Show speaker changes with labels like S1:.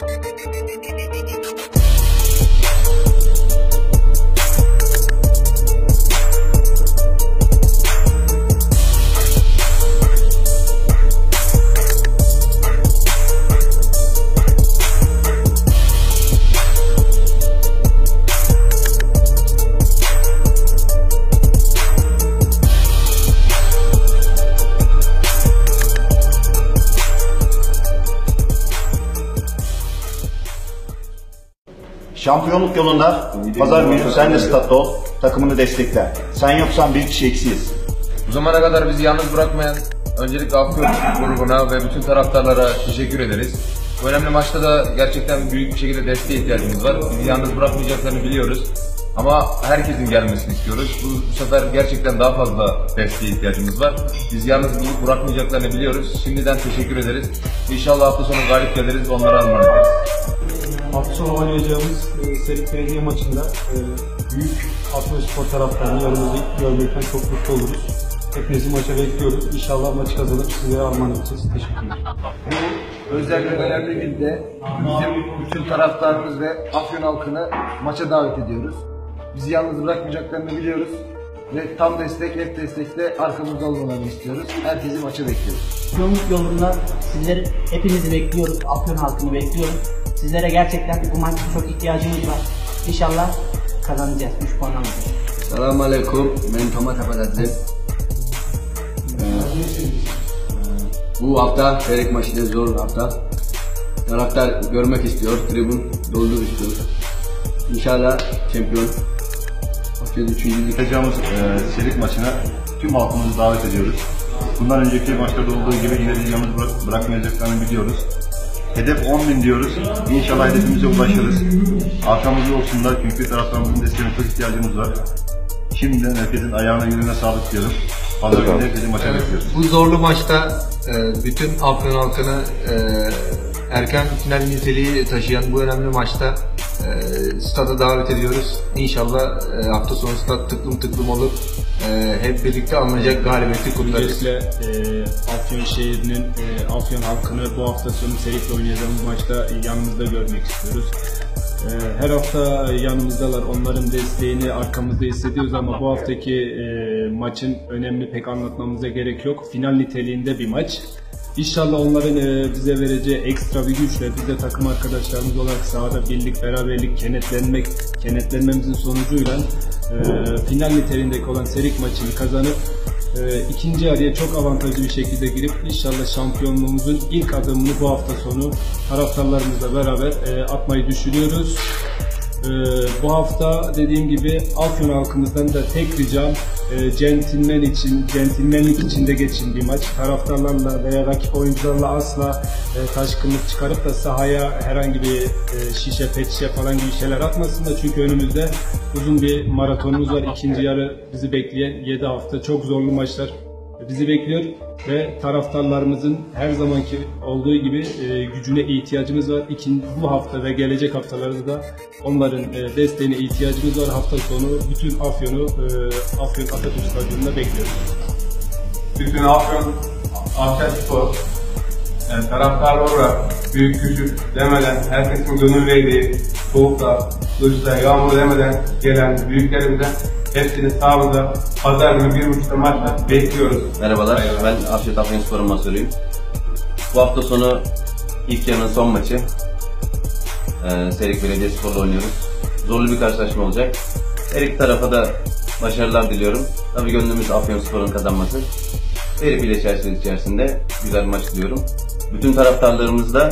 S1: Thank you. Şampiyonluk yolunda pazar günü sen de statta ol, takımını destekle. Sen yoksan bir kişi eksiyiz.
S2: Bu zamana kadar bizi yalnız bırakmayan öncelikle Afyon grubuna ve bütün taraftarlara teşekkür ederiz. Bu önemli maçta da gerçekten büyük bir şekilde desteğe ihtiyacımız var. Bizi yalnız bırakmayacaklarını biliyoruz. Ama herkesin gelmesini istiyoruz. Bu, bu sefer gerçekten daha fazla desteğe ihtiyacımız var. Biz yalnız bırakmayacaklarını biliyoruz. Şimdiden teşekkür ederiz. İnşallah hafta sonu galip geliriz. Onlara armağan ederiz.
S3: Hafta sonu oynayacağımız e, Serik Belediye maçında e, büyük Atmaspor taraftarını yanımızda görmekten çok mutlu oluruz. Hepinizi maça bekliyoruz. İnşallah maçı kazanıp sizlere armağan edeceğiz. Teşekkürler.
S4: Bu özel ve önemli günde bizim bütün taraftarımız ve Afyon halkını maça davet ediyoruz. Bizi yalnız bırakmayacaklarını biliyoruz. Ve tam destek, hep destekle arkamızda olmalarını istiyoruz. Herkesi maça bekliyoruz.
S5: Şampiyonluk yolunda sizleri hepinizi bekliyoruz. Afyon halkını bekliyoruz. Sizlere gerçekten bu maçta çok ihtiyacımız var. İnşallah kazanacağız. 3 puan alacağız.
S6: Selamun Aleyküm, ben Tomat Apadadli. Bu hafta Ferik maçı da zor hafta. Taraftar görmek istiyor, tribün doldur istiyor. İnşallah şampiyon. Afiyet üçüncülük.
S7: Yapacağımız e, serik maçına tüm halkımızı davet ediyoruz. Bundan önceki maçlarda olduğu gibi yine de yalnız bırakmayacaklarını biliyoruz. Hedef 10 bin diyoruz. İnşallah hedefimize ulaşırız. Arkamızda olsunlar çünkü taraftarımızın desteğine çok ihtiyacımız var. Şimdiden herkesin ayağına yüreğine sağlık diyorum. Pazar günü herkesi maça bekliyoruz.
S8: Bu zorlu maçta e, bütün Afyon halkını e, erken final niteliği taşıyan bu önemli maçta e, stada davet ediyoruz. İnşallah hafta sonu stat tıklım tıklım olup e, hep birlikte alınacak galibiyeti kutlarız.
S9: Öncelikle e, Afyon şehrinin, e, Afyon halkını bu hafta sonu Serik'le oynayacağımız maçta yanımızda görmek istiyoruz. E, her hafta yanımızdalar. Onların desteğini arkamızda hissediyoruz ama bu haftaki e, maçın önemli pek anlatmamıza gerek yok. Final niteliğinde bir maç. İnşallah onların e, bize vereceği ekstra bir güçle biz de takım arkadaşlarımız olarak sahada birlik, beraberlik, kenetlenmek, kenetlenmemizin sonucuyla e, final niteliğindeki olan Serik maçını kazanıp e, ikinci yarıya çok avantajlı bir şekilde girip inşallah şampiyonluğumuzun ilk adımını bu hafta sonu taraftarlarımızla beraber e, atmayı düşünüyoruz. Ee, bu hafta dediğim gibi Afyon halkımızdan da tek ricam e, centilmen için, centilmenlik içinde geçin bir maç. Taraftarlarla veya rakip oyuncularla asla e, taşkınlık çıkarıp da sahaya herhangi bir e, şişe, pet şişe falan gibi şeyler atmasınlar. Çünkü önümüzde uzun bir maratonumuz var. İkinci yarı bizi bekleyen 7 hafta çok zorlu maçlar bizi bekliyor ve taraftarlarımızın her zamanki olduğu gibi e, gücüne ihtiyacımız var. İkin, bu hafta ve gelecek haftalarda da onların e, desteğine ihtiyacımız var. Hafta sonu bütün Afyon'u e, Afyon Atatürk Stadyumu'nda bekliyoruz.
S10: bütün Afyon, Afyon Spor, yani taraftar olarak büyük küçük demeden herkesin gönül verdiği soğukta, kışta, yağmur demeden gelen büyüklerimize hepsini sahamızda pazar günü bir buçukta maçta bekliyoruz.
S6: Merhabalar, ben Afiyet Afyon Spor'un masörüyüm. Bu hafta sonu ilk yarının son maçı. Ee, Serik Belediye Spor'la oynuyoruz. Zorlu bir karşılaşma olacak. Her iki tarafa da başarılar diliyorum. Tabii gönlümüz Afyon Spor'un kazanması. Ferik ile çerçevesi içerisinde güzel bir maç diliyorum. Bütün taraftarlarımız da